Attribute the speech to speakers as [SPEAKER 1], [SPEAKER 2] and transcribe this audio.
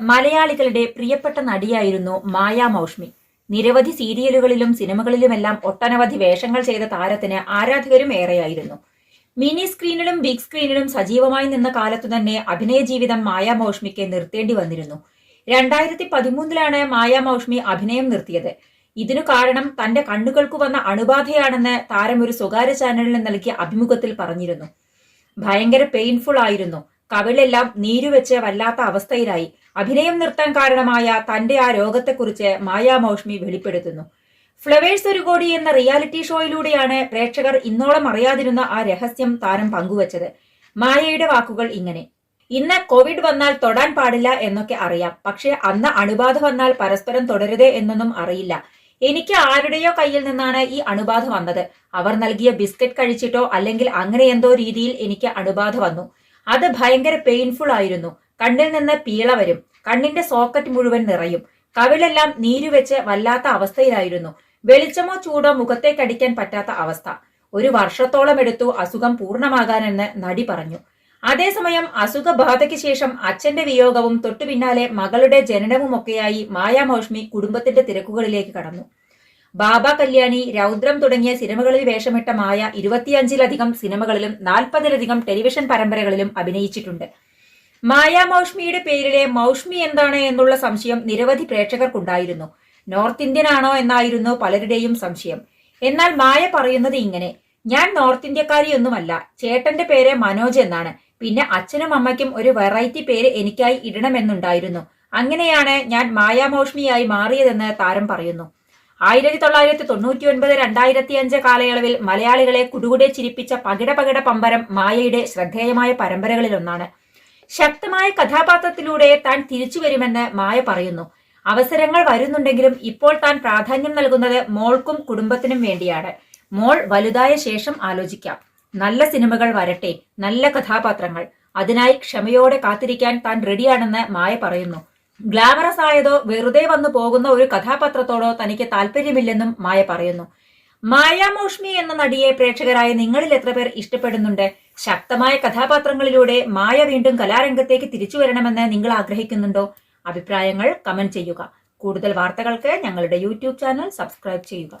[SPEAKER 1] മലയാളികളുടെ പ്രിയപ്പെട്ട നടിയായിരുന്നു മായ മൗഷ്മി. നിരവധി സീരിയലുകളിലും സിനിമകളിലുമെല്ലാം ഒട്ടനവധി വേഷങ്ങൾ ചെയ്ത താരത്തിന് ആരാധകരും ഏറെയായിരുന്നു. മിനി സ്ക്രീനിലും ബിഗ് സ്ക്രീനിലും സജീവമായി നിന്ന കാലത്തു തന്നെ അഭിനയ ജീവിതം മായ മൗഷ്മിക്ക് നിർത്തേണ്ടി വന്നിരുന്നു. രണ്ടായിരത്തി പതിമൂന്നിലാണ് മായ മൗഷ്മി അഭിനയം നിർത്തിയത്. ഇതിനു കാരണം തന്റെ കണ്ണുകൾക്ക് വന്ന അണുബാധയാണെന്ന് താരം ഒരു സ്വകാര്യ ചാനലിന് നൽകിയ അഭിമുഖത്തിൽ പറഞ്ഞിരുന്നു. ഭയങ്കര പെയിൻഫുൾ ആയിരുന്നു. കവിളെല്ലാം നീരുവെച്ച് വല്ലാത്ത അവസ്ഥയിലായി. അഭിനയം നിർത്താൻ കാരണമായ തന്റെ ആ രോഗത്തെക്കുറിച്ച് മായ മൗഷ്മി വെളിപ്പെടുത്തുന്നു. ഫ്ലവേഴ്സ് ഒരു കോടി എന്ന റിയാലിറ്റി ഷോയിലൂടെയാണ് പ്രേക്ഷകർ ഇന്നോളം അറിയാതിരുന്ന ആ രഹസ്യം താരം പങ്കുവച്ചത്. മായയുടെ വാക്കുകൾ ഇങ്ങനെ. ഇന്ന് കോവിഡ് വന്നാൽ തൊടാൻ പാടില്ല എന്നൊക്കെ അറിയാം. പക്ഷെ അന്ന് അണുബാധ വന്നാൽ പരസ്പരം തുടരുതേ എന്നൊന്നും അറിയില്ല. എനിക്ക് ആരുടെയോ കയ്യിൽ നിന്നാണ് ഈ അണുബാധ വന്നത്. അവർ നൽകിയ ബിസ്ക്കറ്റ് കഴിച്ചിട്ടോ അല്ലെങ്കിൽ അങ്ങനെ എന്തോ രീതിയിൽ എനിക്ക് അണുബാധ വന്നു. അത് ഭയങ്കര പെയിൻഫുൾ ആയിരുന്നു. കണ്ണിൽ നിന്ന് പീള വരും. കണ്ണിന്റെ സോക്കറ്റ് മുഴുവൻ നിറയും. കവിളെല്ലാം നീരുവെച്ച് വല്ലാത്ത അവസ്ഥയിലായിരുന്നു. വെളിച്ചമോ ചൂടോ മുഖത്തേക്കടിക്കാൻ പറ്റാത്ത അവസ്ഥ. ഒരു വർഷത്തോളം എടുത്തു അസുഖം പൂർണമാകാനെന്ന് നടി പറഞ്ഞു. അതേസമയം അസുഖബാധയ്ക്ക് ശേഷം അച്ഛന്റെ വിയോഗവും തൊട്ടുപിന്നാലെ മകളുടെ ജനനവുമൊക്കെയായി മായാമോഷ്മി കുടുംബത്തിന്റെ തിരക്കുകളിലേക്ക് കടന്നു. ബാബ കല്യാണി രൗദ്രം തുടങ്ങിയ സിനിമകളിൽ വേഷമിട്ട മായ ഇരുപത്തിയഞ്ചിലധികം സിനിമകളിലും നാൽപ്പതിലധികം ടെലിവിഷൻ പരമ്പരകളിലും അഭിനയിച്ചിട്ടുണ്ട്. മായ മൗഷ്മിയുടെ പേരിലെ മൗഷ്മി എന്താണ് എന്നുള്ള സംശയം നിരവധി പ്രേക്ഷകർക്കുണ്ടായിരുന്നു. നോർത്ത് ഇന്ത്യൻ ആണോ എന്നായിരുന്നു പലരുടെയും സംശയം. എന്നാൽ മായ പറയുന്നത് ഇങ്ങനെ ഞാൻ നോർത്ത് ഇന്ത്യക്കാരിയൊന്നുമല്ല ചേട്ടന്റെ പേര് മനോജ് എന്നാണ്. പിന്നെ അച്ഛനും അമ്മയ്ക്കും ഒരു വെറൈറ്റി പേര് എനിക്കായി ഇടണമെന്നുണ്ടായിരുന്നു. അങ്ങനെയാണ് ഞാൻ മായാമോഷ്മിയായി മാറിയതെന്ന് താരം പറയുന്നു. ആയിരത്തി തൊള്ളായിരത്തി തൊണ്ണൂറ്റി ഒൻപത് രണ്ടായിരത്തി അഞ്ച് കാലയളവിൽ മലയാളികളെ കുടുകുടെ ചിരിപ്പിച്ച പകിട പകിട പമ്പരം മായയുടെ ശ്രദ്ധേയമായ പരമ്പരകളിലൊന്നാണ്. ശക്തമായ കഥാപാത്രത്തിലൂടെ താൻ തിരിച്ചു വരുമെന്ന് മായ പറയുന്നു. അവസരങ്ങൾ വരുന്നുണ്ടെങ്കിലും ഇപ്പോൾ താൻ പ്രാധാന്യം നൽകുന്നത് മോൾക്കും കുടുംബത്തിനും വേണ്ടിയാണ്. മോൾ വലുതായ ശേഷം ആലോചിക്കാം. നല്ല സിനിമകൾ വരട്ടെ നല്ല കഥാപാത്രങ്ങൾ. അതിനായി ക്ഷമയോടെ കാത്തിരിക്കാൻ താൻ റെഡിയാണെന്ന് മായ പറയുന്നു. ഗ്ലാമറസ് ആയതോ വെറുതെ വന്നു പോകുന്ന ഒരു കഥാപാത്രത്തോടോ തനിക്ക് താല്പര്യമില്ലെന്നും മായ പറയുന്നു. മായാമോഷ്മി എന്ന നടിയെ പ്രേക്ഷകരായ നിങ്ങളിൽ എത്ര പേർ ഇഷ്ടപ്പെടുന്നുണ്ട്? ശക്തമായ കഥാപാത്രങ്ങളിലൂടെ മായ വീണ്ടും കലാരംഗത്തേക്ക് തിരിച്ചു വരണമെന്ന് നിങ്ങൾ ആഗ്രഹിക്കുന്നുണ്ടോ? അഭിപ്രായങ്ങൾ കമന്റ് ചെയ്യുക. കൂടുതൽ വാർത്തകൾക്ക് ഞങ്ങളുടെ യൂട്യൂബ് ചാനൽ സബ്സ്ക്രൈബ് ചെയ്യുക.